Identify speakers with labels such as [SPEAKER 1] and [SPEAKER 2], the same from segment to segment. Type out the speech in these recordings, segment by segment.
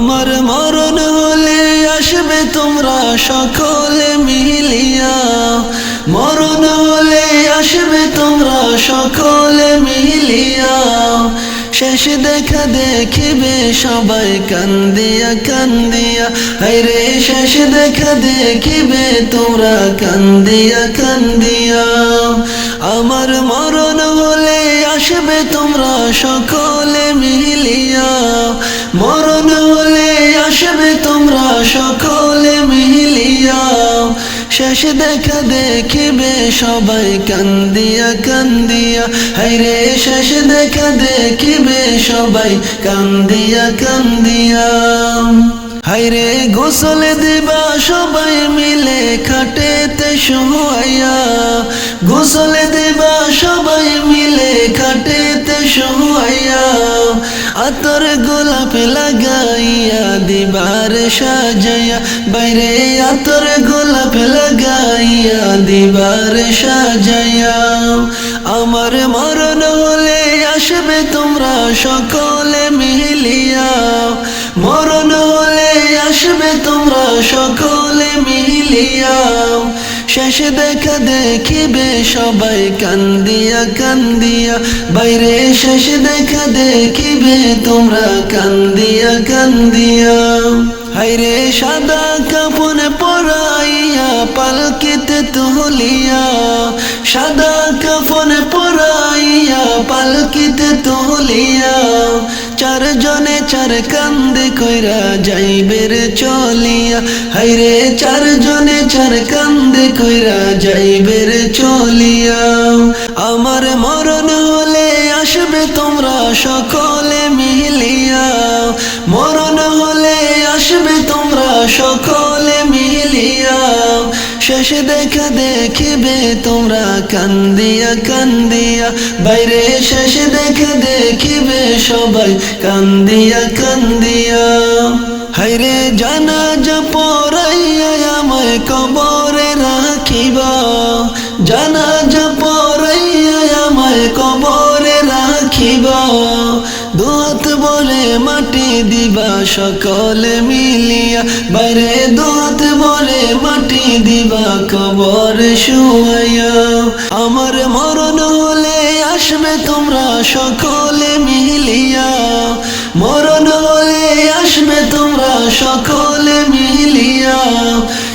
[SPEAKER 1] আমার মরণ হলে আসবে তোমরা সকলে মিলিয়া। মরণ হলে আসবে তোমরা সকলে মিলিয়া। শেষ দেখা দেখিবে সবাই কান্দিয়া কান্দিয়া। হাইরে শেষ দেখা দেখিবে তোমরা কান্দিয়া কান্দিয়া। আমার মরণ হলে আসবে তোমরা সকলে মিলিয়া। সকলে মিলিয়া শেষ দেখা দেখিবে সবাই কান্দিয়া কান্দিয়া। হাইরে শেষ দেখা দেখিবে সবাই কান্দিয়া কান্দিয়া। হাইরে গোসল দিবা সবাই মিলে খাটেতে শোয়াইয়া। গোসল আতর গোলাপ লাগাইয়া দিবার সাজাইয়া, বাইরে আতর গোলাপ লাগাইয়া দিবার সাজাইয়া। আমার মরণ হলে আসবে তোমরা সকলে মিলিয়া। মরণ হলে আসবে তোমরা সকলে মিলিয়া। শেষ দেখা দেখিবে সবাই কান্দিয়া কান্দিয়া। বাইরে শেষ দেখা দেখিবে তোমরা কান্দিয়া কান্দিয়া। হাইরে সাদা কাপড় পরাইয়া, পালকিতে তুলিয়া। সাদা কাপড় পরাইয়া, পালকিতে তুলিয়া। চারজনে চার কান্দে কইরা যাইবে রে চলিয়া। হাইরে চারজনে চার কান্দে কইরা যাইবে রে চলিয়া। আমার মরণ হলে আসবে তোমরা সকলে মিলিয়া। শেষ দেখা দেখিবে তোমরা কান্দিয়া কান্দিয়া। বাইরে শেষ দেখা দেখিবে সবাই কান্দিয়া কান্দিয়া। হাইরে জানা যা পড়াইয়া দিবা সকলে মিলিয়া, বাইরে দুহাত বলে মাটি দিবা, কবর শুয়াইয়া। আমার মরণ হলে আসবে তোমরা সকলে মিলিয়া। মরণ হলে আসবে তোমরা সকলে মিলিয়া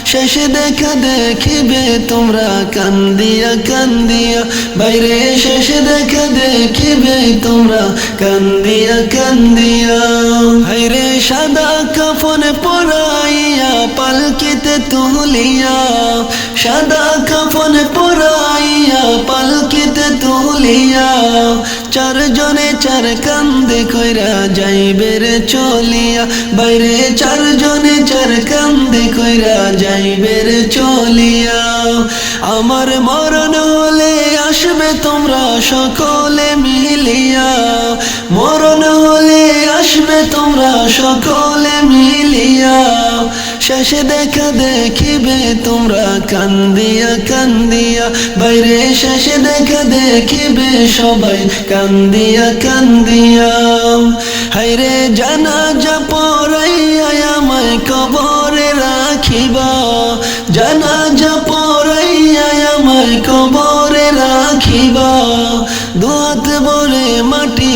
[SPEAKER 1] শেষে দেখা দেখিবে তোমরা কান্দিয়া কান্দিয়া। বাইরে শেষে দেখা দেখিবে তোমরা কান্দিয়া কান্দিয়া। হাইরে সাদা কাফনে পরাইয়া, পালকিতে তুলিয়া। সাদা কাফনে পরাইয়া, পালকিতে তুলিয়া। চারজনে চার কান্দে কইরা যাইবে রে চলিয়া। বাইরে চারজনে চার কান্দে কইরা যাইবে রে চলিয়া। আমার মরণ হলে আসবে তোমরা সকলে মিলিয়া। মরণ হলে আসবে তোমরা সকলে মিলিয়া। শেষে দেখা দেখিবে, তোমরা কান্দিয়া কান্দিয়া। বাইরে শেষে দেখা দেখিবে, সবাই কান্দিয়া কান্দিয়া। হাইরে জানা যা পড়াইয়া আমায় কবরে রাখিবা।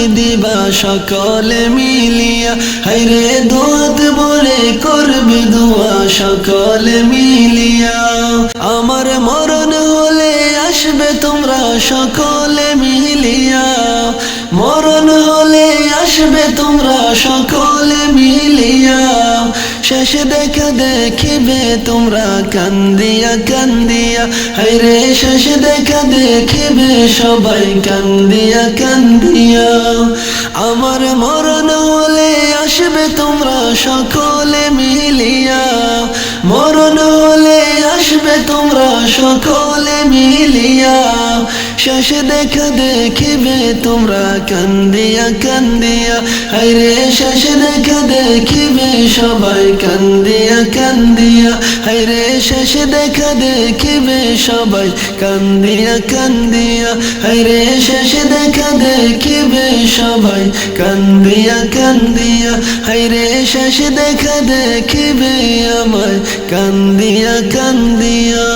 [SPEAKER 1] দিবা সকলে মিলিয়া। হাইরে দোয়াত বলে করবি দোয়া সকলে মিলিয়া। আমার মরণ হলে আসবে তোমরা সকলে মিলিয়া। মরণ হলে আসবে তোমরা সকলে মিলিয়া। শেষে দেখা দেখিবে তোমরা কান্দিয়া কান্দিয়া। হাইরে শেষ দেখা দেখিবে সবাই কান্দিয়া কান্দিয়া। আমার মরণ হলে আসবে তোমরা সকলে মিলিয়া। মরণ হলে আসবে তোমরা সকলে শেষে দেখা দেখিবে তোমরা কান্দিয়া কান্দিয়া। হাইরে শেষে দেখা দেখিবে সবাই কান্দিয়া কান্দিয়া। হাইরে শেষ দেখা দেখিবে সবাই কান্দিয়া কান্দিয়া। হাইরে শেষ দেখা দেখিবে সবাই কান্দিয়া কান্দিয়া। হাইরে শেষ দেখা দেখিবে আমায় কান্দিয়া কান্দিয়া।